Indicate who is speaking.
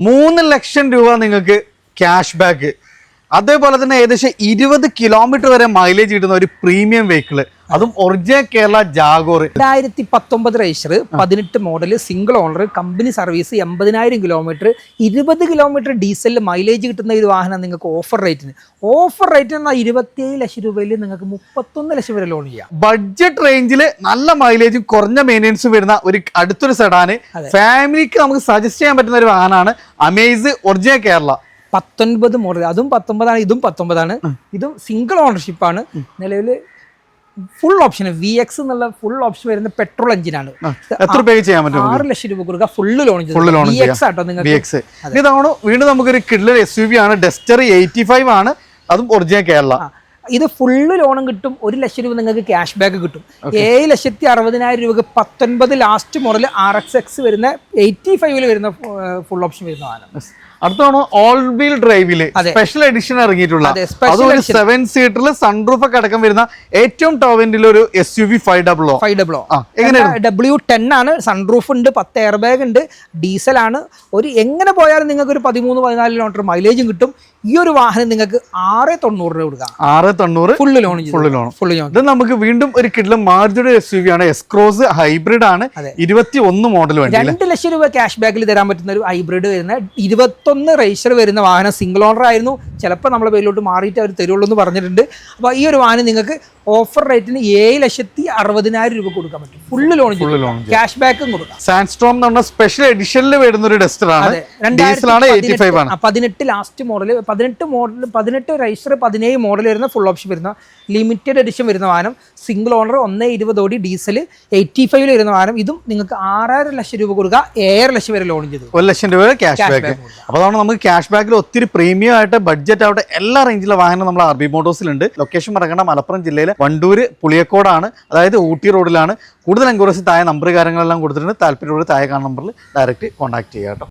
Speaker 1: മൂന്ന് ലക്ഷം രൂപ നിങ്ങൾക്ക് ക്യാഷ് ബാക്ക് അതേപോലെ തന്നെ ഏകദേശം ഇരുപത് കിലോമീറ്റർ വരെ മൈലേജ് കിട്ടുന്ന ഒരു പ്രീമിയം വെഹിക്കിൾ അതും ഒറിജിനൽ കേരള ജാഗോർ
Speaker 2: രണ്ടായിരത്തി പത്തൊമ്പത് റേഷർ പതിനെട്ട് model single owner company service എൺപതിനായിരം കിലോമീറ്റർ ഇരുപത് കിലോമീറ്റർ ഡീസലിൽ മൈലേജ് കിട്ടുന്ന ഒരു വാഹനം നിങ്ങൾക്ക് ഓഫർ റേറ്റിന് ഓഫർ റേറ്റ് എന്നാൽ ഇരുപത്തിയേഴ് ലക്ഷം രൂപയിൽ നിങ്ങൾക്ക് മുപ്പത്തൊന്ന് ലക്ഷം വരെ ലോൺ ചെയ്യാം.
Speaker 1: ബഡ്ജറ്റ് റേഞ്ചിൽ നല്ല മൈലേജും കുറഞ്ഞ മെയിന്റെനൻസും വരുന്ന ഒരു അടുത്തൊരു സെഡാന് ഫാമിലിക്ക് നമുക്ക് സജസ്റ്റ് ചെയ്യാൻ പറ്റുന്ന ഒരു വാഹനമാണ് അമേസ് ഒറിജിനൽ കേരള
Speaker 2: പത്തൊൻപത് മോഡൽ അതും പത്തൊമ്പതാണ് ഇതും പത്തൊമ്പതാണ് ഇതും സിംഗിൾ ഓണർഷിപ്പ് ആണ്. നിലവിൽ ഫുൾ ഓപ്ഷൻ വി എക്സ് എന്നുള്ള ഫുൾ ഓപ്ഷൻ വരുന്ന പെട്രോൾ എഞ്ചിനാണ്
Speaker 1: എത്ര രൂപയ്ക്ക് ചെയ്യാൻ പറ്റും
Speaker 2: ആറ് ലക്ഷം രൂപ കൊടുക്കുക full loan
Speaker 1: full loan
Speaker 2: V X auto നിങ്ങൾക്ക്?
Speaker 1: ഇതാണ് വീണ്ടും നമുക്കൊരു കിഡ്ലർ എസ് യു വി ആണ്. ഡെസ്റ്റർ എയ്റ്റി ഫൈവ് ആണ്. അതും ഒറിജിനൽ കേരള.
Speaker 2: ഇത് ഫുള്ള് ലോണും കിട്ടും ഒരു ലക്ഷം രൂപ നിങ്ങൾക്ക് ക്യാഷ് ബാക്ക് കിട്ടും. ഏഴ് ലക്ഷത്തി അറുപതിനായിരം രൂപക്ക് പത്തൊൻപത് last model R X X വരുന്ന എയ്റ്റി ഫൈവിൽ വരുന്ന ഫുൾ ഓപ്ഷൻ വരുന്ന വാഹനം
Speaker 1: അടുത്താണ് ഓൾ വീൽ
Speaker 2: ഡ്രൈവിൽ
Speaker 1: സ്പെഷ്യൽ എഡിഷൻ ഇറങ്ങിയിട്ടുള്ള.
Speaker 2: അതൊരു
Speaker 1: സെവൻ സീറ്ററിൽ സൺറൂഫ് ഒക്കെ അടക്കം വരുന്ന ഏറ്റവും ടോവിന്റെ ഒരു S U V five double
Speaker 2: five
Speaker 1: double എങ്ങനെയാണ്?
Speaker 2: ഡബ്ല്യു ടെൻ ആണ് സൺറൂഫ് ഉണ്ട് പത്ത് എയർ ബാഗ് ഉണ്ട് ഡീസൽ ആണ്. ഒരു എങ്ങനെ പോയാലും നിങ്ങൾക്ക് ഒരു പതിമൂന്ന് പതിനാല് കിലോമീറ്റർ മൈലേജും കിട്ടും. ഈ ഒരു വാഹനം നിങ്ങൾക്ക് ആറ് തൊണ്ണൂറ് രൂപ കൊടുക്കാം.
Speaker 1: ആറ് തൊണ്ണൂറ്
Speaker 2: full loan
Speaker 1: full loan.
Speaker 2: Full loan.
Speaker 1: ഇത് നമുക്ക് വീണ്ടും ഒരു കിഡ്ലം മാർജിയുടെ എസ് യു വി ആണ്. എസ്ക്രോസ് ഹൈബ്രിഡ് ആണ്. ഇരുപത്തി ഒന്ന് മോഡൽ വണ്ടി
Speaker 2: രണ്ട് ലക്ഷം രൂപ ക്യാഷ് ബാക്കിൽ തരാൻ പറ്റുന്ന ഒരു ഹൈബ്രിഡ് വരുന്ന ഇരുപത്തൊന്ന് റേസർ വരുന്ന വാഹനം സിംഗിൾ ഓണർ ആയിരുന്നു. ചിലപ്പോൾ നമ്മളെ പേരിലോട്ട് മാറിയിട്ട് അവർ തരുള്ളൂ എന്ന് പറഞ്ഞിട്ടുണ്ട്. അപ്പോൾ ഈ ഒരു വാന് നിങ്ങൾക്ക് ഓഫർ റേറ്റിന് ഏഴ് ലക്ഷത്തി അറുപതിനായിരം രൂപ കൊടുക്കാൻ പറ്റും. ഫുള്ള് ലോൺ ക്യാഷ് ബാക്കും കൊടുക്കാം.
Speaker 1: സാൻസ്ട്രോം എന്ന് പറഞ്ഞ സ്പെഷ്യൽ എഡിഷനിൽ വരുന്ന ഒരു ഡസ്റ്റർ ആണ്. ഫൈവ് ആണ്
Speaker 2: പതിനെട്ട് ലാസ്റ്റ് മോഡൽ പതിനെട്ട് മോഡൽ പതിനെട്ട് റൈസർ പതിനേഴ് മോഡൽ വരുന്ന ഫുൾ ഓപ്ഷൻ വരുന്ന ലിമിറ്റഡ് എഡിഷൻ വരുന്ന വാഹനം. സിംഗിൾ ഓണർ ഒന്ന് ഇരുപതോടി ഡീസൽ എയ്റ്റി ഫൈവിൽ വരുന്ന വാഹനം. ഇതും നിങ്ങൾക്ക് ആറായിരം ലക്ഷം രൂപ കൊടുക്കുക. ഏഴര ലക്ഷം വരെ ലോൺ ചെയ്തു.
Speaker 1: ഒരു ലക്ഷം രൂപ ക്യാഷ് ബാക്ക് അപ്പോൾ അതാണ് നമുക്ക് ക്യാഷ് ബാക്കിൽ ഒത്തിരി പ്രീമിയം ആയിട്ട് ബഡ്ജറ്റ് ആവട്ടെ എല്ലാ റേഞ്ചിലെ വാഹനം നമ്മൾ ആർ ബി മോട്ടോഴ്സിലുണ്ട് ലൊക്കേഷൻ മറക്കേണ്ട മലപ്പുറം ജില്ലയിലെ വണ്ടൂര് പുളിയക്കോടാണ്. അതായത് ഊട്ടി റോഡിലാണ് കൂടുതൽ എൻക്വയറീസ് താഴെ നമ്പർ കാര്യങ്ങളെല്ലാം കൊടുത്തിട്ടുണ്ട്. താല്പര്യമുള്ള താഴെ കാണുന്ന നമ്പറിൽ ഡയറക്റ്റ് കോൺടാക്ട് ചെയ്യാം കേട്ടോ.